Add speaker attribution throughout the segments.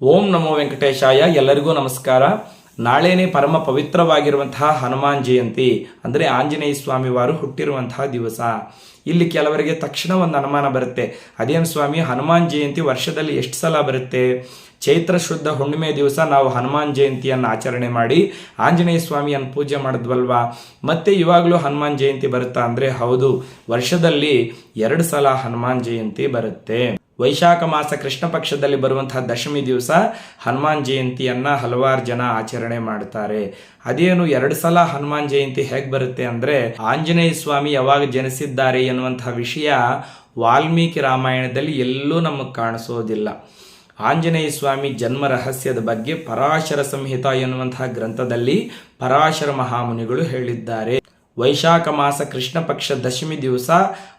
Speaker 1: ಓಂ ನಮೋ ವೆಂಕಟೇಶಾಯ, ಎಲ್ಲರಿಗೂ ನಮಸ್ಕಾರ. ನಾಳೆನೇ ಪರಮ ಪವಿತ್ರವಾಗಿರುವಂತಹ ಹನುಮಾನ್ ಜಯಂತಿ, ಅಂದರೆ ಆಂಜನೇಯ ಸ್ವಾಮಿ ವಾರು ಹುಟ್ಟಿರುವಂತಹ ದಿವಸ. ಇಲ್ಲಿ ಕೆಲವರಿಗೆ ತಕ್ಷಣ ಒಂದು ಅನುಮಾನ ಬರುತ್ತೆ. ಅದೇನು ಸ್ವಾಮಿ, ಹನುಮಾನ್ ಜಯಂತಿ ವರ್ಷದಲ್ಲಿ ಎಷ್ಟು ಸಲ ಬರುತ್ತೆ? ಚೈತ್ರ ಶುದ್ಧ ಹುಣ್ಣಿಮೆ ದಿವಸ ನಾವು ಹನುಮಾನ್ ಜಯಂತಿಯನ್ನು ಆಚರಣೆ ಮಾಡಿ, ಆಂಜನೇಯ ಸ್ವಾಮಿಯನ್ನು ಪೂಜೆ ಮಾಡಿದ್ವಲ್ವಾ? ಮತ್ತೆ ಇವಾಗಲೂ ಹನುಮಾನ್ ಜಯಂತಿ ಬರುತ್ತಾ ಅಂದರೆ ಹೌದು, ವರ್ಷದಲ್ಲಿ ಎರಡು ಸಲ ಹನುಮಾನ್ ಜಯಂತಿ ಬರುತ್ತೆ. ವೈಶಾಖ ಮಾಸ ಕೃಷ್ಣ ಪಕ್ಷದಲ್ಲಿ ಬರುವಂತಹ ದಶಮಿ ದಿವಸ ಹನುಮಾನ್ ಜಯಂತಿಯನ್ನ ಹಲವಾರು ಜನ ಆಚರಣೆ ಮಾಡ್ತಾರೆ. ಅದೇನು ಎರಡು ಸಲ ಹನುಮಾನ್ ಜಯಂತಿ ಹೇಗೆ ಬರುತ್ತೆ ಅಂದ್ರೆ ಆಂಜನೇಯ ಸ್ವಾಮಿ ಯಾವಾಗ ಜನಿಸಿದ್ದಾರೆ ಎನ್ನುವಂತಹ ವಿಷಯ ವಾಲ್ಮೀಕಿ ರಾಮಾಯಣದಲ್ಲಿ ಎಲ್ಲೂ ನಮಗೆ ಕಾಣಿಸೋದಿಲ್ಲ. ಆಂಜನೇಯ ಸ್ವಾಮಿ ಜನ್ಮ ರಹಸ್ಯದ ಬಗ್ಗೆ ಪರಾಶರ ಸಂಹಿತ ಎನ್ನುವಂತಹ ಗ್ರಂಥದಲ್ಲಿ ಪರಾಶರ ಮಹಾಮುನಿಗಳು ಹೇಳಿದ್ದಾರೆ. ವೈಶಾಖ ಮಾಸ ಕೃಷ್ಣ ಪಕ್ಷ ದಶಮಿ ದಿವಸ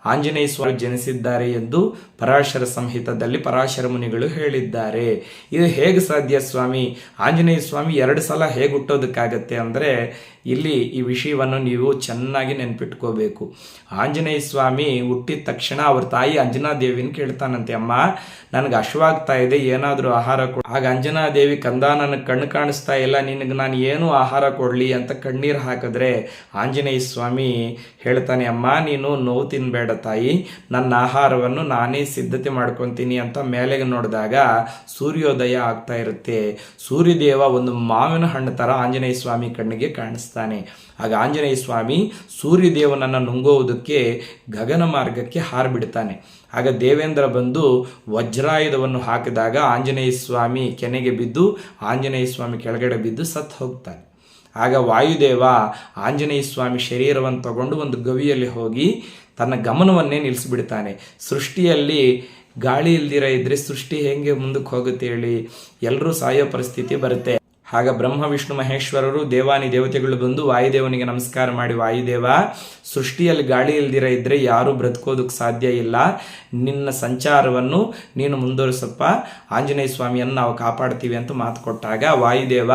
Speaker 1: ಆಂಜನೇಯ ಸ್ವಾಮಿ ಜನಿಸಿದ್ದಾರೆ ಎಂದು ಪರಾಶರ ಸಂಹಿತದಲ್ಲಿ ಪರಾಶರ ಮುನಿಗಳು ಹೇಳಿದ್ದಾರೆ. ಇದು ಹೇಗೆ ಸಾಧ್ಯ ಸ್ವಾಮಿ? ಆಂಜನೇಯ ಸ್ವಾಮಿ ಎರಡು ಸಲ ಹೇಗೆ ಹುಟ್ಟೋದಕ್ಕಾಗತ್ತೆ ಅಂದರೆ ಇಲ್ಲಿ ಈ ವಿಷಯವನ್ನು ನೀವು ಚೆನ್ನಾಗಿ ನೆನ್ಪಿಟ್ಕೋಬೇಕು. ಆಂಜನೇಯ ಸ್ವಾಮಿ ಹುಟ್ಟಿದ ತಕ್ಷಣ ಅವ್ರ ತಾಯಿ ಅಂಜನಾ ದೇವಿನ ಕೇಳ್ತಾನಂತೆ, ಅಮ್ಮ, ನನಗೆ ಅಶ್ವಾಗ್ತಾ ಇದೆ, ಏನಾದರೂ ಆಹಾರ ಕೊಡು ಆಗ ಅಂಜನಾ ದೇವಿ ಕಂದ ನನಗೆ ಕಣ್ಣು ಕಾಣಿಸ್ತಾ ಇಲ್ಲ, ನಿನಗೆ ನಾನು ಏನು ಆಹಾರ ಕೊಡಲಿ ಅಂತ ಕಣ್ಣೀರು ಹಾಕಿದ್ರೆ ಆಂಜನೇಯ ಸ್ವಾಮಿ ಹೇಳ್ತಾನೆ, ಅಮ್ಮ, ನೀನು ನೋವು ತಿನ್ಬೇಡ ತಾಯಿ, ನನ್ನ ಆಹಾರವನ್ನು ನಾನೇ ಸಿದ್ಧತೆ ಮಾಡ್ಕೊತೀನಿ ಅಂತ ಮೇಲೆಗೆ ನೋಡಿದಾಗ ಸೂರ್ಯೋದಯ ಆಗ್ತಾ ಇರುತ್ತೆ. ಸೂರ್ಯದೇವ ಒಂದು ಮಾವಿನ ಹಣ್ಣು ಥರ ಆಂಜನೇಯ ಸ್ವಾಮಿ ಕಣ್ಣಿಗೆ ಕಾಣಿಸ್ತಾನೆ ಆಗ ಆಂಜನೇಯ ಸ್ವಾಮಿ ಸೂರ್ಯದೇವನನ್ನು ನುಂಗುವುದಕ್ಕೆ ಗಗನ ಮಾರ್ಗಕ್ಕೆ ಹಾರಿಬಿಡ್ತಾನೆ. ಆಗ ದೇವೇಂದ್ರ ಬಂದು ವಜ್ರಾಯುಧವನ್ನು ಹಾಕಿದಾಗ ಆಂಜನೇಯ ಸ್ವಾಮಿ ಕೆನೆಗೆ ಬಿದ್ದು, ಆಂಜನೇಯ ಸ್ವಾಮಿ ಕೆಳಗಡೆ ಬಿದ್ದು ಸತ್ತು ಹೋಗ್ತಾನೆ. ಆಗ ವಾಯುದೇವ ಆಂಜನೇಯ ಸ್ವಾಮಿ ಶರೀರವನ್ನು ತಗೊಂಡು ಒಂದು ಗವಿಯಲ್ಲಿ ಹೋಗಿ ತನ್ನ ಗಮನವನ್ನೇ ನಿಲ್ಲಿಸಿಬಿಡ್ತಾನೆ. ಸೃಷ್ಟಿಯಲ್ಲಿ ಗಾಳಿ ಇಲ್ದಿರ ಇದ್ರೆ ಸೃಷ್ಟಿ ಹೆಂಗೆ ಮುಂದಕ್ಕೆ ಹೋಗುತ್ತೆ ಹೇಳಿ? ಎಲ್ಲರೂ ಸಾಯೋ ಪರಿಸ್ಥಿತಿ ಬರುತ್ತೆ. ಆಗ ಬ್ರಹ್ಮ, ವಿಷ್ಣು, ಮಹೇಶ್ವರರು, ದೇವಾನಿ ದೇವತೆಗಳು ಬಂದು ವಾಯುದೇವನಿಗೆ ನಮಸ್ಕಾರ ಮಾಡಿ, ವಾಯುದೇವ, ಸೃಷ್ಟಿಯಲ್ಲಿ ಗಾಳಿ ಇಲ್ದಿರ ಇದ್ರೆ ಯಾರು ಬ್ರತ್ಕೋದಕ್ಕೆ ಸಾಧ್ಯ ಇಲ್ಲ. ನಿನ್ನ ಸಂಚಾರವನ್ನು ನೀನು ಮುಂದುವರಿಸಪ್ಪ. ಆಂಜನೇಯ ಸ್ವಾಮಿಯನ್ನು ನಾವು ಕಾಪಾಡ್ತೀವಿ ಅಂತ ಮಾತು ಕೊಟ್ಟಾಗ ವಾಯುದೇವ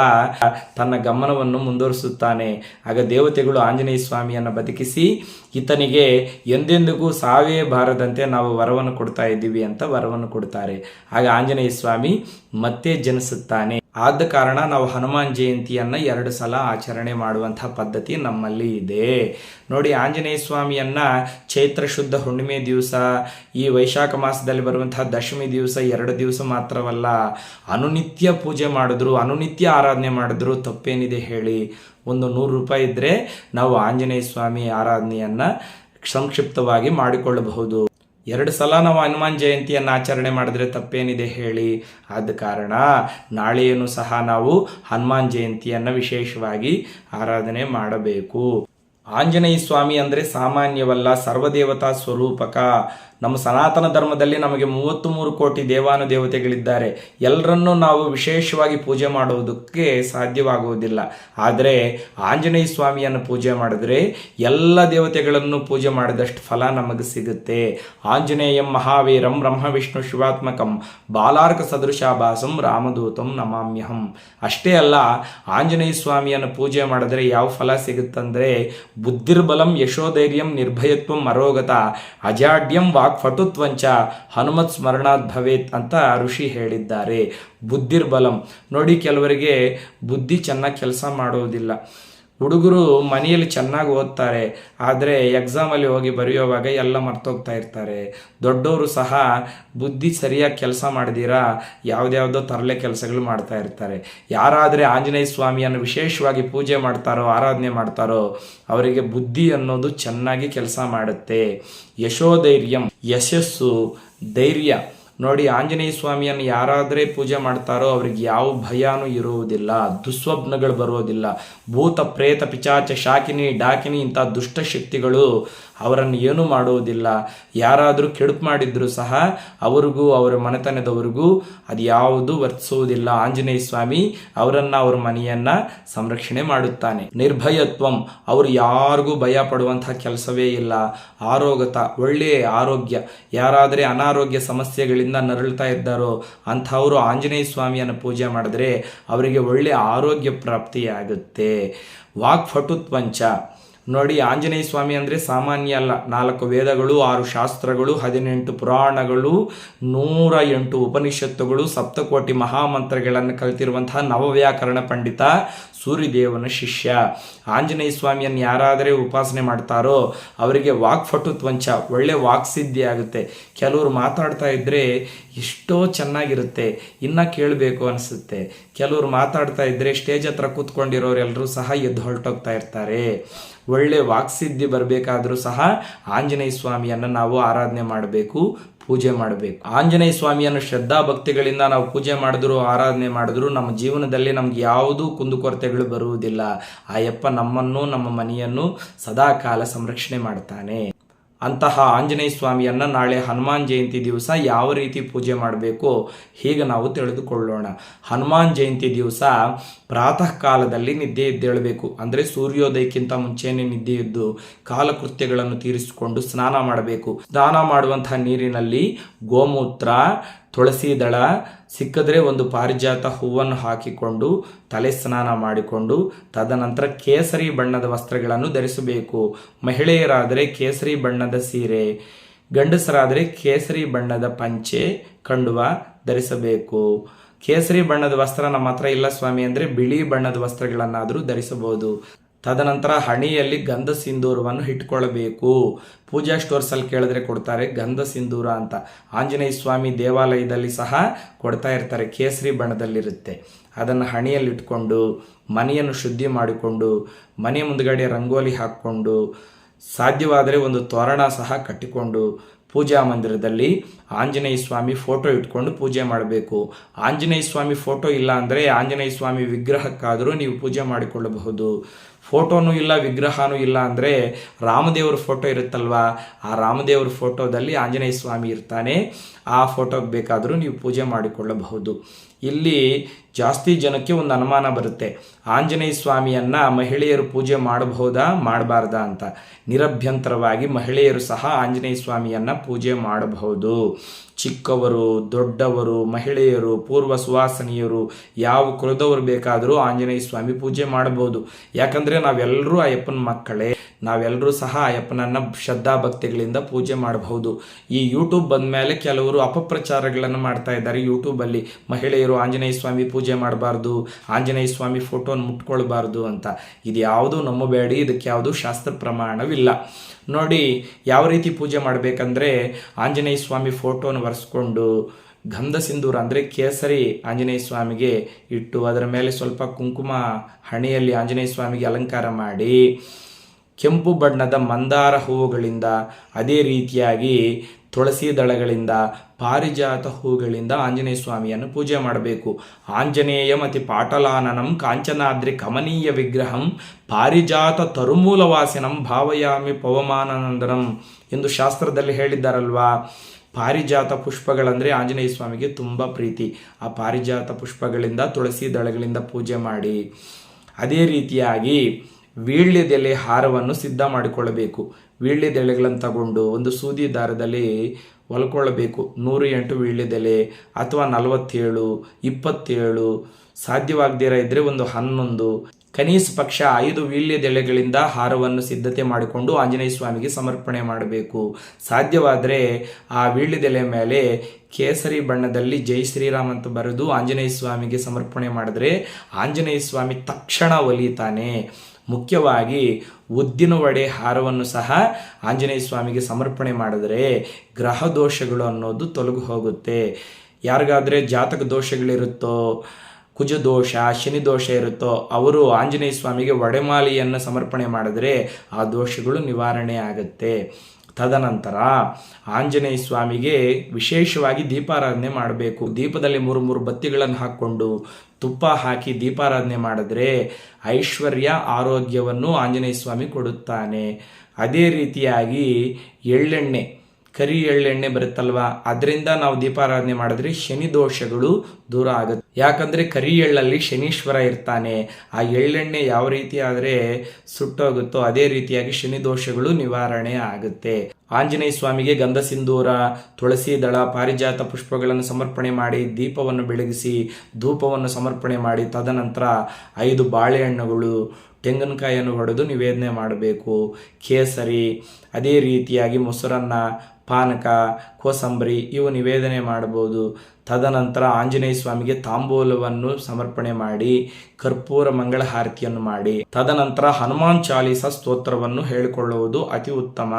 Speaker 1: ತನ್ನ ಗಮನವನ್ನು ಮುಂದುವರಿಸುತ್ತಾನೆ. ಆಗ ದೇವತೆಗಳು ಆಂಜನೇಯ ಸ್ವಾಮಿಯನ್ನು ಬದುಕಿಸಿ ಈತನಿಗೆ ಎಂದೆಂದಿಗೂ ಸಾವೇ ಬಾರದಂತೆ ನಾವು ವರವನ್ನು ಕೊಡ್ತಾ ಇದ್ದೀವಿ ಅಂತ ವರವನ್ನು ಕೊಡ್ತಾರೆ. ಆಗ ಆಂಜನೇಯ ಸ್ವಾಮಿ ಮತ್ತೆ ಜನಿಸುತ್ತಾನೆ. ಆದ ಕಾರಣ ನಾವು ಹನುಮಾನ್ ಜಯಂತಿಯನ್ನು ಎರಡು ಸಲ ಆಚರಣೆ ಮಾಡುವಂಥ ಪದ್ಧತಿ ನಮ್ಮಲ್ಲಿ ಇದೆ. ನೋಡಿ ಆಂಜನೇಯ ಸ್ವಾಮಿಯನ್ನ ಚೈತ್ರ ಶುದ್ಧ ಹುಣ್ಣಿಮೆ ದಿವಸ, ಈ ವೈಶಾಖ ಮಾಸದಲ್ಲಿ ಬರುವಂತಹ ದಶಮಿ ದಿವಸ ಎರಡು ದಿವಸ ಮಾತ್ರವಲ್ಲ, ಅನುನಿತ್ಯ ಪೂಜೆ ಮಾಡಿದ್ರು, ಅನುನಿತ್ಯ ಆರಾಧನೆ ಮಾಡಿದ್ರು, ತಪ್ಪೇನಿದೆ ಹೇಳಿ. ಒಂದು ನೂರು ರೂಪಾಯಿ ಇದ್ದರೆ ನಾವು ಆಂಜನೇಯ ಸ್ವಾಮಿ ಆರಾಧನೆಯನ್ನು ಸಂಕ್ಷಿಪ್ತವಾಗಿ ಮಾಡಿಕೊಳ್ಳಬಹುದು. ಎರಡು ಸಲ ನಾವು ಹನುಮಾನ್ ಜಯಂತಿಯನ್ನು ಆಚರಣೆ ಮಾಡಿದ್ರೆ ತಪ್ಪೇನಿದೆ ಹೇಳಿ. ಆದ ಕಾರಣ ನಾಳೆಯನ್ನು ಸಹ ನಾವು ಹನುಮಾನ್ ಜಯಂತಿಯನ್ನು ವಿಶೇಷವಾಗಿ ಆರಾಧನೆ ಮಾಡಬೇಕು. ಆಂಜನೇಯ ಸ್ವಾಮಿ ಅಂದರೆ ಸಾಮಾನ್ಯವಲ್ಲ ಸರ್ವದೇವತಾ ಸ್ವರೂಪಕ. ನಮ್ಮ ಸನಾತನ ಧರ್ಮದಲ್ಲಿ ನಮಗೆ ಮೂವತ್ತು ಮೂರು ಕೋಟಿ ದೇವಾನು ದೇವತೆಗಳಿದ್ದಾರೆ ಎಲ್ಲರನ್ನೂ ನಾವು ವಿಶೇಷವಾಗಿ ಪೂಜೆ ಮಾಡುವುದಕ್ಕೆ ಸಾಧ್ಯವಾಗುವುದಿಲ್ಲ. ಆದರೆ ಆಂಜನೇಯ ಸ್ವಾಮಿಯನ್ನು ಪೂಜೆ ಮಾಡಿದ್ರೆ ಎಲ್ಲ ದೇವತೆಗಳನ್ನು ಪೂಜೆ ಮಾಡಿದಷ್ಟು ಫಲ ನಮಗೆ ಸಿಗುತ್ತೆ. ಆಂಜನೇಯಂ ಮಹಾವೀರಂ ಬ್ರಹ್ಮ ವಿಷ್ಣು ಶಿವಾತ್ಮಕಂ ಬಾಲಾರ್ಕ ಸದೃಶಾಭಾಸಂ ರಾಮದೂತಂ ನಮಾಮ್ಯಹಂ. ಅಷ್ಟೇ ಅಲ್ಲ, ಆಂಜನೇಯ ಸ್ವಾಮಿಯನ್ನು ಪೂಜೆ ಮಾಡಿದ್ರೆ ಯಾವ ಫಲ ಸಿಗುತ್ತಂದ್ರೆ ಬುದ್ಧಿರ್ಬಲಂ ಯಶೋಧೈರ್ಯಂ ನಿರ್ಭಯತ್ವಂ ಅರೋಗತ ಅಜಾಡ್ಯಂ ವಾಕ್ ಫಟುತ್ವಂಚ ಹನುಮತ್ ಸ್ಮರಣಾತ್ ಭವೇತ್ ಅಂತ ಋಷಿ ಹೇಳಿದ್ದಾರೆ. ಬುದ್ಧಿರ್ಬಲಂ. ನೋಡಿ ಕೆಲವರಿಗೆ ಬುದ್ಧಿ ಚೆನ್ನಾಗಿ ಕೆಲಸ ಮಾಡೋದಿಲ್ಲ. ಹುಡುಗರು ಮನೆಯಲ್ಲಿ ಚೆನ್ನಾಗಿ ಓದ್ತಾರೆ, ಆದರೆ ಎಕ್ಸಾಮಲ್ಲಿ ಹೋಗಿ ಬರೆಯುವಾಗ ಎಲ್ಲ ಮರ್ತೋಗ್ತಾ ಇರ್ತಾರೆ. ದೊಡ್ಡವರು ಸಹ ಬುದ್ಧಿ ಸರಿಯಾಗಿ ಕೆಲಸ ಮಾಡಿದಿರಾ? ಯಾವುದ್ಯಾವುದೋ ತರಲೆ ಕೆಲಸಗಳು ಮಾಡ್ತಾ ಇರ್ತಾರೆ. ಯಾರಾದರೆ ಆಂಜನೇಯ ಸ್ವಾಮಿಯನ್ನು ವಿಶೇಷವಾಗಿ ಪೂಜೆ ಮಾಡ್ತಾರೋ, ಆರಾಧನೆ ಮಾಡ್ತಾರೋ, ಅವರಿಗೆ ಬುದ್ಧಿ ಅನ್ನೋದು ಚೆನ್ನಾಗಿ ಕೆಲಸ ಮಾಡುತ್ತೆ. ಯಶೋಧೈರ್ಯಂ ಯಶಸ್ಸು ಧೈರ್ಯ. ನೋಡಿ ಆಂಜನೇಯ ಸ್ವಾಮಿಯನ್ನು ಯಾರಾದರೆ ಪೂಜೆ ಮಾಡ್ತಾರೋ ಅವ್ರಿಗೆ ಯಾವ ಭಯನೂ ಇರುವುದಿಲ್ಲ, ದುಸ್ವಪ್ನಗಳು ಬರೋದಿಲ್ಲ ಭೂತ ಪ್ರೇತ, ಪಿಚಾಚ, ಶಾಕಿನಿ, ಡಾಕಿನಿ ಇಂಥ ದುಷ್ಟಶಕ್ತಿಗಳು ಅವರನ್ನು ಏನೂ ಮಾಡುವುದಿಲ್ಲ. ಯಾರಾದರೂ ಕೆಡುಕು ಮಾಡಿದ್ರು ಸಹ ಅವರಿಗೂ, ಅವರ ಮನೆತನದವರಿಗೂ ಅದು ಯಾವುದು ವರ್ತಿಸುವುದಿಲ್ಲ. ಆಂಜನೇಯ ಸ್ವಾಮಿ ಅವರನ್ನು ಅವರ ಮನೆಯನ್ನ ಸಂರಕ್ಷಣೆ ಮಾಡುತ್ತಾನೆ. ನಿರ್ಭಯತ್ವಂ, ಅವರು ಯಾರಿಗೂ ಭಯ ಪಡುವಂತಹ ಕೆಲಸವೇ ಇಲ್ಲ. ಆರೋಗ್ಯತ ಒಳ್ಳೆಯ ಆರೋಗ್ಯ, ಯಾರಾದರೆ ಅನಾರೋಗ್ಯ ಸಮಸ್ಯೆಗಳಿಂದ ನರಳುತ್ತಾ ಇದ್ದಾರೋ, ಅಂಥವರು ಆಂಜನೇಯ ಸ್ವಾಮಿಯನ್ನು ಪೂಜೆ ಮಾಡಿದ್ರೆ ಅವರಿಗೆ ಒಳ್ಳೆಯ ಆರೋಗ್ಯ ಪ್ರಾಪ್ತಿಯಾಗುತ್ತೆ. ವಾಕ್ಫಟುತ್ವಂಚ ನೋಡಿ ಆಂಜನೇಯ ಸ್ವಾಮಿ ಅಂದರೆ ಸಾಮಾನ್ಯ ಅಲ್ಲ. ನಾಲ್ಕು ವೇದಗಳು, ಆರು ಶಾಸ್ತ್ರಗಳು, ಹದಿನೆಂಟು ಪುರಾಣಗಳು, ನೂರ ಎಂಟು ಉಪನಿಷತ್ತುಗಳು, ಸಪ್ತಕೋಟಿ ಮಹಾಮಂತ್ರಗಳನ್ನು ಕಲಿತಿರುವಂತಹ ನವವ್ಯಾಕರಣ ಪಂಡಿತ ಸೂರ್ಯದೇವನ ಶಿಷ್ಯ. ಆಂಜನೇಯ ಸ್ವಾಮಿಯನ್ನು ಯಾರಾದರೆ ಉಪಾಸನೆ ಮಾಡ್ತಾರೋ ಅವರಿಗೆ ವಾಕ್ಫಟುತ್ವಂಚ ಒಳ್ಳೆ ವಾಕ್ಸಿದ್ಧಿ ಆಗುತ್ತೆ. ಕೆಲವರು ಮಾತಾಡ್ತಾ ಇದ್ದರೆ ಎಷ್ಟೋ ಚೆನ್ನಾಗಿರುತ್ತೆ, ಇನ್ನ ಕೇಳಬೇಕು ಅನಿಸುತ್ತೆ. ಕೆಲವರು ಮಾತಾಡ್ತಾ ಇದ್ದರೆ ಸ್ಟೇಜ್ ಹತ್ರ ಕೂತ್ಕೊಂಡಿರೋರೆಲ್ಲರೂ ಸಹ ಎದ್ದು ಹೊರಟೋಗ್ತಾ ಇರ್ತಾರೆ. ಒಳ್ಳೆ ವಾಕ್ಸಿದ್ಧಿ ಬರಬೇಕಾದರೂ ಸಹ ಆಂಜನೇಯ ಸ್ವಾಮಿಯನ್ನು ನಾವು ಆರಾಧನೆ ಮಾಡಬೇಕು, ಪೂಜೆ ಮಾಡಬೇಕು. ಆಂಜನೇಯ ಸ್ವಾಮಿಯನ್ನು ಶ್ರದ್ಧಾ ಭಕ್ತಿಗಳಿಂದ ನಾವು ಪೂಜೆ ಮಾಡಿದ್ರು, ಆರಾಧನೆ ಮಾಡಿದ್ರು, ನಮ್ಮ ಜೀವನದಲ್ಲಿ ನಮ್ಗೆ ಯಾವುದೂ ಕುಂದುಕೊರತೆಗಳು ಬರುವುದಿಲ್ಲ. ಆಯಪ್ಪ ನಮ್ಮನ್ನು, ನಮ್ಮ ಮನೆಯನ್ನು ಸದಾ ಕಾಲ ಸಂರಕ್ಷಣೆ ಮಾಡ್ತಾನೆ. ಅಂತಹ ಆಂಜನೇಯ ಸ್ವಾಮಿಯನ್ನ ನಾಳೆ ಹನುಮಾನ್ ಜಯಂತಿ ದಿವಸ ಯಾವ ರೀತಿ ಪೂಜೆ ಮಾಡಬೇಕು ಹೀಗೆ ನಾವು ತಿಳಿದುಕೊಳ್ಳೋಣ. ಹನುಮಾನ್ ಜಯಂತಿ ದಿವಸ ಪ್ರಾತಃ ಕಾಲದಲ್ಲಿ ನಿದ್ದೆ ಎದ್ದೇಳಬೇಕು. ಅಂದರೆ ಸೂರ್ಯೋದಯಕ್ಕಿಂತ ಮುಂಚೆನೇ ನಿದ್ದೆ ಎದ್ದು ಕಾಲಕೃತ್ಯಗಳನ್ನು ತೀರಿಸಿಕೊಂಡು ಸ್ನಾನ ಮಾಡಬೇಕು. ಸ್ನಾನ ಮಾಡುವಂತಹ ನೀರಿನಲ್ಲಿ ಗೋಮೂತ್ರ ತುಳಸಿ ದಳ ಸಿಕ್ಕಿದ್ರೆ ಒಂದು ಪಾರಿಜಾತ ಹೂವನ್ನು ಹಾಕಿಕೊಂಡು ತಲೆ ಸ್ನಾನ ಮಾಡಿಕೊಂಡು ತದನಂತರ ಕೇಸರಿ ಬಣ್ಣದ ವಸ್ತ್ರಗಳನ್ನು ಧರಿಸಬೇಕು. ಮಹಿಳೆಯರಾದರೆ ಕೇಸರಿ ಬಣ್ಣದ ಸೀರೆ, ಗಂಡಸರಾದರೆ ಕೇಸರಿ ಬಣ್ಣದ ಪಂಚೆ ಕಂಡುವ ಧರಿಸಬೇಕು. ಕೇಸರಿ ಬಣ್ಣದ ವಸ್ತ್ರ ನಮ್ಮ ಹತ್ರ ಇಲ್ಲ ಸ್ವಾಮಿ, ಅಂದರೆ ಬಿಳಿ ಬಣ್ಣದ ವಸ್ತ್ರಗಳನ್ನಾದರೂ ಧರಿಸಬಹುದು. ತದನಂತರ ಹಣಿಯಲ್ಲಿ ಗಂಧ ಸಿಂಧೂರವನ್ನು ಇಟ್ಕೊಳ್ಬೇಕು. ಪೂಜಾ ಸ್ಟೋರ್ಸಲ್ಲಿ ಕೇಳಿದ್ರೆ ಕೊಡ್ತಾರೆ ಗಂಧ ಸಿಂಧೂರ ಅಂತ. ಆಂಜನೇಯ ಸ್ವಾಮಿ ದೇವಾಲಯದಲ್ಲಿ ಸಹ ಕೊಡ್ತಾ ಇರ್ತಾರೆ, ಕೇಸರಿ ಬಣ್ಣದಲ್ಲಿರುತ್ತೆ. ಅದನ್ನು ಹಣಿಯಲ್ಲಿ ಇಟ್ಕೊಂಡು, ಮನೆಯನ್ನು ಶುದ್ಧಿ ಮಾಡಿಕೊಂಡು, ಮನೆ ಮುಂದುಗಡೆ ರಂಗೋಲಿ ಹಾಕ್ಕೊಂಡು, ಸಾಧ್ಯವಾದರೆ ಒಂದು ತೋರಣ ಸಹ ಕಟ್ಟಿಕೊಂಡು ಪೂಜಾ ಮಂದಿರದಲ್ಲಿ ಆಂಜನೇಯ ಸ್ವಾಮಿ ಫೋಟೋ ಇಟ್ಕೊಂಡು ಪೂಜೆ ಮಾಡಬೇಕು. ಆಂಜನೇಯ ಸ್ವಾಮಿ ಫೋಟೋ ಇಲ್ಲ ಅಂದರೆ ಆಂಜನೇಯ ಸ್ವಾಮಿ ವಿಗ್ರಹಕ್ಕಾದರೂ ನೀವು ಪೂಜೆ ಮಾಡಿಕೊಳ್ಳಬಹುದು. ಫೋಟೋನೂ ಇಲ್ಲ, ವಿಗ್ರಹನೂ ಇಲ್ಲ ಅಂದರೆ ರಾಮದೇವ್ರ ಫೋಟೋ ಇರುತ್ತಲ್ವಾ? ಆ ರಾಮದೇವ್ರ ಫೋಟೋದಲ್ಲಿ ಆಂಜನೇಯ ಸ್ವಾಮಿ ಇರ್ತಾನೆ. ಆ ಫೋಟೋಗೆ ಬೇಕಾದರೂ ನೀವು ಪೂಜೆ ಮಾಡಿಕೊಳ್ಳಬಹುದು. ಇಲ್ಲಿ ಜಾಸ್ತಿ ಜನಕ್ಕೆ ಒಂದು ಅನುಮಾನ ಬರುತ್ತೆ. ಆಂಜನೇಯ ಸ್ವಾಮಿಯನ್ನ ಮಹಿಳೆಯರು ಪೂಜೆ ಮಾಡಬಹುದಾ? ಮಾಡಬಾರ್ದಾ ಅಂತ. ನಿರಭ್ಯಂತರವಾಗಿ ಮಹಿಳೆಯರು ಸಹ ಆಂಜನೇಯ ಸ್ವಾಮಿಯನ್ನ ಪೂಜೆ ಮಾಡಬಹುದು. ಚಿಕ್ಕವರು, ದೊಡ್ಡವರು, ಮಹಿಳೆಯರು, ಪೂರ್ವ ಸುವಾಸನೀಯರು, ಯಾವ ಕುಲದವರು ಬೇಕಾದರೂ ಆಂಜನೇಯ ಸ್ವಾಮಿ ಪೂಜೆ ಮಾಡಬಹುದು. ಯಾಕಂದರೆ ನಾವೆಲ್ಲರೂ ಅಯ್ಯಪ್ಪನ ಮಕ್ಕಳೇ. ನಾವೆಲ್ಲರೂ ಸಹ ಅಯ್ಯಪ್ಪನನ್ನು ಶ್ರದ್ಧಾ ಭಕ್ತಿಗಳಿಂದ ಪೂಜೆ ಮಾಡಬಹುದು. ಈ ಯೂಟ್ಯೂಬ್ ಬಂದ ಮೇಲೆ ಕೆಲವರು ಅಪಪ್ರಚಾರಗಳನ್ನು ಮಾಡ್ತಾ ಇದ್ದಾರೆ ಯೂಟ್ಯೂಬಲ್ಲಿ ಮಹಿಳೆಯರು ಆಂಜನೇಯ ಸ್ವಾಮಿ ಪೂಜೆ ಮಾಡಬಾರ್ದು, ಆಂಜನೇಯ ಸ್ವಾಮಿ ಫೋಟೋನ ಮುಟ್ಕೊಳ್ಬಾರ್ದು ಅಂತ. ಇದು ಯಾವುದು ನಂಬಬೇಡಿ, ಇದಕ್ಕೆ ಯಾವುದು ಶಾಸ್ತ್ರ ಪ್ರಮಾಣವಿಲ್ಲ. ನೋಡಿ, ಯಾವ ರೀತಿ ಪೂಜೆ ಮಾಡಬೇಕಂದ್ರೆ ಆಂಜನೇಯ ಸ್ವಾಮಿ ಫೋಟೋನ ಒರೆಸ್ಕೊಂಡು ಗಂಧ ಸಿಂಧೂರ ಅಂದರೆ ಕೇಸರಿ ಆಂಜನೇಯ ಸ್ವಾಮಿಗೆ ಇಟ್ಟು ಅದರ ಮೇಲೆ ಸ್ವಲ್ಪ ಕುಂಕುಮ ಹಣೆಯಲ್ಲಿ ಆಂಜನೇಯ ಸ್ವಾಮಿಗೆ ಅಲಂಕಾರ ಮಾಡಿ ಕೆಂಪು ಬಣ್ಣದ ಮಂದಾರ ಹೂವುಗಳಿಂದ, ಅದೇ ರೀತಿಯಾಗಿ ತುಳಸಿ ದಳಗಳಿಂದ, ಪಾರಿಜಾತ ಹೂಗಳಿಂದ ಆಂಜನೇಯ ಸ್ವಾಮಿಯನ್ನು ಪೂಜೆ ಮಾಡಬೇಕು. ಆಂಜನೇಯ ಮತಿ ಪಾಟಲಾನನಂ ಕಾಂಚನಾದ್ರಿ ಕಮನೀಯ ವಿಗ್ರಹಂ ಪಾರಿಜಾತ ತರುಮೂಲವಾಸಿನಂ ಭಾವಯಾಮಿ ಪವಮಾನನಂದನಂ ಎಂದು ಶಾಸ್ತ್ರದಲ್ಲಿ ಹೇಳಿದ್ದಾರಲ್ವಾ? ಪಾರಿಜಾತ ಪುಷ್ಪಗಳಂದರೆ ಆಂಜನೇಯ ಸ್ವಾಮಿಗೆ ತುಂಬ ಪ್ರೀತಿ. ಆ ಪಾರಿಜಾತ ಪುಷ್ಪಗಳಿಂದ, ತುಳಸಿ ದಳಗಳಿಂದ ಪೂಜೆ ಮಾಡಿ, ಅದೇ ರೀತಿಯಾಗಿ ವೀಳ್ಯದೆಲೆ ಹಾರವನ್ನು ಸಿದ್ಧ ಮಾಡಿಕೊಳ್ಳಬೇಕು. ವೀಳ್ಯದೆಲೆಗಳನ್ನು ತಗೊಂಡು ಒಂದು ಸೂದಿ ದಾರದಲ್ಲಿ ಹೊಲ್ಕೊಳ್ಳಬೇಕು ನೂರು ಎಂಟು ವೀಳ್ಯದೆಲೆ ಅಥವಾ ನಲವತ್ತೇಳು, ಇಪ್ಪತ್ತೇಳು, ಸಾಧ್ಯವಾಗದಿರ ಇದ್ದರೆ ಒಂದು ಹನ್ನೊಂದು. ಕನಿಷ್ಠ ಪಕ್ಷ ಐದು ವೀಳ್ಯದೆಲೆಗಳಿಂದ ಹಾರವನ್ನು ಸಿದ್ಧತೆ ಮಾಡಿಕೊಂಡು ಆಂಜನೇಯ ಸ್ವಾಮಿಗೆ ಸಮರ್ಪಣೆ ಮಾಡಬೇಕು. ಸಾಧ್ಯವಾದರೆ ಆ ವೀಳ್ಯದೆಲೆ ಮೇಲೆ ಕೇಸರಿ ಬಣ್ಣದಲ್ಲಿ ಜೈ ಶ್ರೀರಾಮ್ ಅಂತ ಬರೆದು ಆಂಜನೇಯ ಸ್ವಾಮಿಗೆ ಸಮರ್ಪಣೆ ಮಾಡಿದ್ರೆ ಆಂಜನೇಯ ಸ್ವಾಮಿ ತಕ್ಷಣ ಒಲಿತಾನೆ ಮುಖ್ಯವಾಗಿ ಉದ್ದಿನ ವಡೆ ಹಾರವನ್ನು ಸಹ ಆಂಜನೇಯ ಸ್ವಾಮಿಗೆ ಸಮರ್ಪಣೆ ಮಾಡಿದರೆ ಗ್ರಹ ದೋಷಗಳು ಅನ್ನೋದು ತೊಲಗು ಹೋಗುತ್ತೆ. ಯಾರಿಗಾದರೆ ಜಾತಕ ದೋಷಗಳಿರುತ್ತೋ, ಕುಜ ದೋಷ, ಶನಿ ದೋಷ ಇರುತ್ತೋ, ಅವರು ಆಂಜನೇಯ ಸ್ವಾಮಿಗೆ ಒಡೆಮಾಲೆಯನ್ನು ಸಮರ್ಪಣೆ ಮಾಡಿದರೆ ಆ ದೋಷಗಳು ನಿವಾರಣೆ ಆಗುತ್ತೆ. ತದನಂತರ ಆಂಜನೇಯ ಸ್ವಾಮಿಗೆ ವಿಶೇಷವಾಗಿ ದೀಪಾರಾಧನೆ ಮಾಡಬೇಕು. ದೀಪದಲ್ಲಿ ಮೂರು ಮೂರು ಬತ್ತಿಗಳನ್ನು ಹಾಕ್ಕೊಂಡು ತುಪ್ಪ ಹಾಕಿ ದೀಪಾರಾಧನೆ ಮಾಡಿದ್ರೆ ಐಶ್ವರ್ಯ ಆರೋಗ್ಯವನ್ನು ಆಂಜನೇಯ ಸ್ವಾಮಿ ಕೊಡುತ್ತಾನೆ. ಅದೇ ರೀತಿಯಾಗಿ ಎಳ್ಳೆಣ್ಣೆ ಕರಿ ಎಳ್ಳೆಣ್ಣೆ ಬರುತ್ತಲ್ವಾ? ಅದರಿಂದ ನಾವು ದೀಪಾರಾಧನೆ ಮಾಡಿದ್ರೆ ಶನಿ ದೋಷಗಳು ದೂರ ಆಗುತ್ತೆ. ಯಾಕಂದ್ರೆ ಕರಿ ಎಳ್ಳಲ್ಲಿ ಶನೀಶ್ವರ ಇರ್ತಾನೆ. ಆ ಎಳ್ಳೆಣ್ಣೆ ಯಾವ ರೀತಿ ಆದರೆ ಸುಟ್ಟೋಗುತ್ತೋ ಅದೇ ರೀತಿಯಾಗಿ ಶನಿ ದೋಷಗಳು ನಿವಾರಣೆ ಆಗುತ್ತೆ. ಆಂಜನೇಯ ಸ್ವಾಮಿಗೆ ಗಂಧ ಸಿಂಧೂರ, ತುಳಸಿ ದಳ, ಪಾರಿಜಾತ ಪುಷ್ಪಗಳನ್ನು ಸಮರ್ಪಣೆ ಮಾಡಿ, ದೀಪವನ್ನು ಬೆಳಗಿಸಿ, ಧೂಪವನ್ನು ಸಮರ್ಪಣೆ ಮಾಡಿ, ತದನಂತರ ಐದು ಬಾಳೆಹಣ್ಣುಗಳು, ತೆಂಗಿನಕಾಯಿಯನ್ನು ಹೊಡೆದು ನಿವೇದನೆ ಮಾಡಬೇಕು. ಕೇಸರಿ, ಅದೇ ರೀತಿಯಾಗಿ ಮೊಸರನ್ನ ಪಾನಕ, ಕೋಸಂಬರಿ ಇವು ನಿವೇದನೆ ಮಾಡಬಹುದು. ತದನಂತರ ಆಂಜನೇಯ ಸ್ವಾಮಿಗೆ ತಾಂಬೂಲವನ್ನು ಸಮರ್ಪಣೆ ಮಾಡಿ, ಕರ್ಪೂರ ಮಂಗಳ ಹಾರತಿಯನ್ನು ಮಾಡಿ. ತದನಂತರ ಹನುಮಾನ್ ಚಾಲೀಸ ಸ್ತೋತ್ರವನ್ನು ಹೇಳಿಕೊಳ್ಳುವುದು ಅತಿ ಉತ್ತಮ.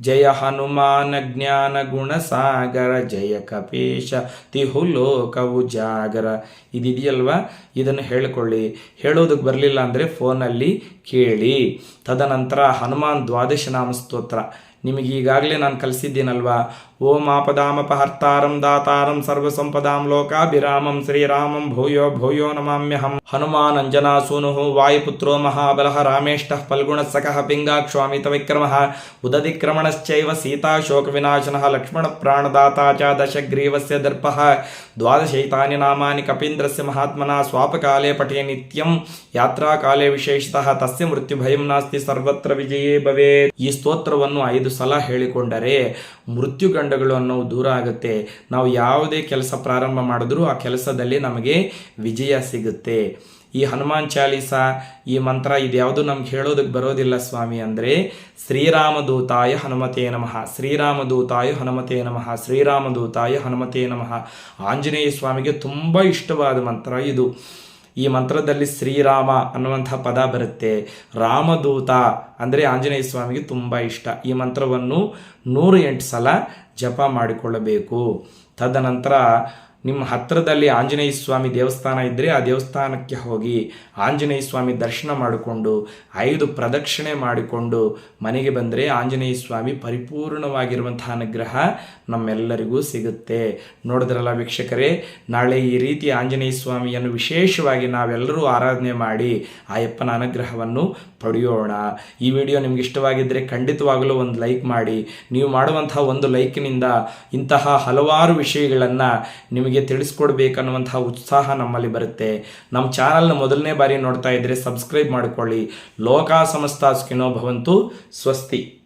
Speaker 1: ಜಯ ಹನುಮಾನ ಜ್ಞಾನ ಗುಣ ಸಾಗರ ಜಯ ಕಪೇಶ ತಿಹು ಲೋಕವು ಜಾಗರ. ಇದಿದೆಯಲ್ವಾ? ಇದನ್ನು ಹೇಳಿಕೊಳ್ಳಿ. ಹೇಳೋದಕ್ಕೆ ಬರಲಿಲ್ಲ ಅಂದರೆ ಫೋನಲ್ಲಿ ಕೇಳಿ. ತದನಂತರ ಹನುಮಾನ್ ದ್ವಾದಶ ನಾಮ ಸ್ತೋತ್ರ. ನಿಮಗೆ ಈಗಾಗಲೇ ನಾನು ಕಲಿಸಿದ್ದೀನಲ್ವಾ? ಓಂ ಆಪದಾಮಪಹರ್ತಾರಂ ದಾತಾರಂ ಸರ್ವಸಂಪದಾಂ ಲೋಕಾಭಿರಾಮಂ ಶ್ರೀರಾಮಂ ಭೂಯೋ ಭೂಯೋ ನಮಾಮ್ಯಹಂ. ಹನುಮಾನ್ ಅಂಜನಾ ಸೂನು ವಾಯುಪುತ್ರೋ ಮಹಾಬಲಃ ರಾಮೇಷ್ಟಃ ಫಲ್ಗುಣಸಖಃ ಪಿಂಗಾಕ್ಷಾಮಿತ ವಿಕ್ರಮಃ ಉದದಿಕ್ರಮಣಶ್ಚೈವ ಸೀತಾ ಶೋಕ ವಿನಾಶನಃ ಲಕ್ಷ್ಮಣ ಪ್ರಾಣದಾತಾ ಚ ದಶಗ್ರೀವಸ ದರ್ಪಃ. ದ್ವಾದಶೈತಾನಿ ನಾಮಾನಿ ಕಪೀಂದ್ರಸ್ಯ ಮಹಾತ್ಮನ ಸ್ವಾಪಕಾಲೇ ಪಠೆ ನಿತ್ಯಂ. ಯಾತ್ರಾಕಾಲೇ ವಿಶೇಷತಃ ತಸ್ಯ ಮೃತ್ಯು ಭಯಂ ನಾಸ್ತಿ ಸರ್ವತ್ರ ವಿಜಯೇ ಭವೇ ಈ ಸ್ತೋತ್ರವನ್ನು ಐದು ಸಲ ಹೇಳಿಕೊಂಡರೆ ಮೃತ್ಯುಗಂಡಗಳು ಅನ್ನೋವು ದೂರ ಆಗುತ್ತೆ. ನಾವು ಯಾವುದೇ ಕೆಲಸ ಪ್ರಾರಂಭ ಮಾಡಿದ್ರೂ ಆ ಕೆಲಸದಲ್ಲಿ ನಮಗೆ ವಿಜಯ ಸಿಗುತ್ತೆ. ಈ ಹನುಮಾನ್ ಚಾಲೀಸ, ಈ ಮಂತ್ರ ಇದ್ಯಾವುದು ನಮ್ಗೆ ಹೇಳೋದಕ್ಕೆ ಬರೋದಿಲ್ಲ ಸ್ವಾಮಿ ಅಂದರೆ ಶ್ರೀರಾಮದೂತಾಯ ಹನುಮತೇ ನಮಃ, ಶ್ರೀರಾಮದೂತಾಯ ಹನುಮತೇ ನಮಃ, ಶ್ರೀರಾಮದೂತಾಯ ಹನುಮತೇ ನಮಃ. ಆಂಜನೇಯ ಸ್ವಾಮಿಗೆ ತುಂಬ ಇಷ್ಟವಾದ ಮಂತ್ರ ಇದು. ಈ ಮಂತ್ರದಲ್ಲಿ ಶ್ರೀರಾಮ ಅನ್ನುವಂಥ ಪದ ಬರುತ್ತೆ. ರಾಮದೂತ ಅಂದರೆ ಆಂಜನೇಯ ಸ್ವಾಮಿಗೆ ತುಂಬ ಇಷ್ಟ. ಈ ಮಂತ್ರವನ್ನು ನೂರು ಎಂಟು ಸಲ ಜಪ ಮಾಡಿಕೊಳ್ಳಬೇಕು. ತದನಂತರ ನಿಮ್ಮ ಹತ್ತಿರದಲ್ಲಿ ಆಂಜನೇಯ ಸ್ವಾಮಿ ದೇವಸ್ಥಾನ ಇದ್ದರೆ ಆ ದೇವಸ್ಥಾನಕ್ಕೆ ಹೋಗಿ ಆಂಜನೇಯ ಸ್ವಾಮಿ ದರ್ಶನ ಮಾಡಿಕೊಂಡು ಐದು ಪ್ರದಕ್ಷಿಣೆ ಮಾಡಿಕೊಂಡು ಮನೆಗೆ ಬಂದರೆ ಆಂಜನೇಯ ಸ್ವಾಮಿ ಪರಿಪೂರ್ಣವಾಗಿರುವಂತಹ ಅನುಗ್ರಹ ನಮ್ಮೆಲ್ಲರಿಗೂ ಸಿಗುತ್ತೆ. ನೋಡಿದ್ರಲ್ಲ ವೀಕ್ಷಕರೇ, ನಾಳೆ ಈ ರೀತಿ ಆಂಜನೇಯ ಸ್ವಾಮಿಯನ್ನು ವಿಶೇಷವಾಗಿ ನಾವೆಲ್ಲರೂ ಆರಾಧನೆ ಮಾಡಿ ಆಯಪ್ಪನ ಅನುಗ್ರಹವನ್ನು ಪಡೆಯೋಣ. ಈ ವಿಡಿಯೋ ನಿಮ್ಗೆ ಇಷ್ಟವಾಗಿದ್ದರೆ ಖಂಡಿತವಾಗಲೂ ಒಂದು ಲೈಕ್ ಮಾಡಿ. ನೀವು ಮಾಡುವಂತಹ ಒಂದು ಲೈಕ್ನಿಂದ ಇಂತಹ ಹಲವಾರು ವಿಷಯಗಳನ್ನು ನಿಮಗೆ ತಿಳಿಸ್ಕೊಡ್ಬೇಕನ್ನುವಂತಹ ಉತ್ಸಾಹ ನಮ್ಮಲ್ಲಿ ಬರುತ್ತೆ. ನಮ್ಮ ಚಾನಲ್ನ ಮೊದಲನೇ ಬಾರಿ ನೋಡ್ತಾ ಇದ್ದರೆ ಸಬ್ಸ್ಕ್ರೈಬ್ ಮಾಡಿಕೊಳ್ಳಿ. ಲೋಕ ಸಮಸ್ತ ಸ್ಕಿನೋ ಭವಂತು. ಸ್ವಸ್ತಿ.